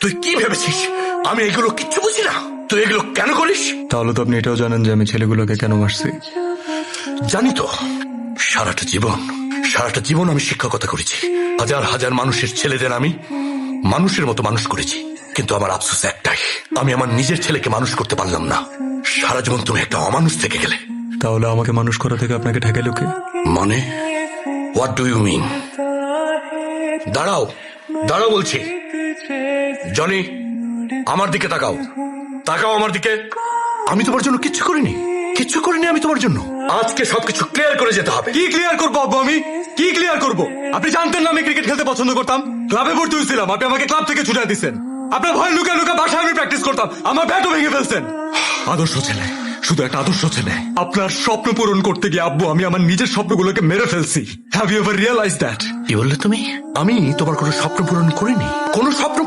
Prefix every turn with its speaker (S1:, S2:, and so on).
S1: তুই কি ভেবেছিস? আমি এগুলো কিচ্ছু বুঝি না। তুই এগুলো কেন করিস?
S2: তাহলে তো আপনি এটাও জানেন যে আমি ছেলেগুলোকে কেন মারছি।
S1: জানি তো। সারাটা জীবন সারাটা জীবন আমি শিক্ষকতা করেছি। হাজার হাজার মানুষের ছেলেদের আমি মানুষের মতো মানুষ করেছি। কিন্তু আমার আফসোস একটাই আমি আমার নিজের ছেলেকে মানুষ করতে পারলাম না। সারা জীবন তুমি একটা অমানুষ থেকে গেলে।
S2: তাহলে আমাকে মানুষ করা থেকে আপনাকে ঠেকাইলো কে?
S1: মানে? হোয়াট ডু ইউ মিন দাঁড়াও। দাঁড়াও বলছি। জনি, আমার দিকে তাকাও। তাকাও আমার দিকে। আমি তোমার জন্য কিচ্ছু করিনি। কিচ্ছু করিনি আমি তোমার জন্য। আজকে সবকিছু ক্লিয়ার করে যেতে হবে।
S2: কি ক্লিয়ার করব আব্বু আমি? কি ক্লিয়ার করব? আপনি জানতেন না আমি ক্রিকেট খেলতে পছন্দ করতাম। ক্লাবে ভর্তি হয়েছিলাম। আপনি আমাকে ক্লাব থেকে ছুটে দিচ্ছেন আপনার ভয় লুকা লুকা বাসায় আমি প্র্যাকটিস করতাম। আমার ব্যাটও ভেঙে ফেলছেন। আদর্শ ছেলে, শুধু একটা আদর্শ ছেলে। আপনার স্বপ্ন পূরণ করতে গিয়ে আব্বু, আমি আমার নিজের স্বপ্নগুলোকে মেরে ফেলছি। Have you ever realize that
S1: কি বললে তুমি? আমি তোমার কোনো স্বপ্ন পূরণ করিনি। কোনো স্বপ্ন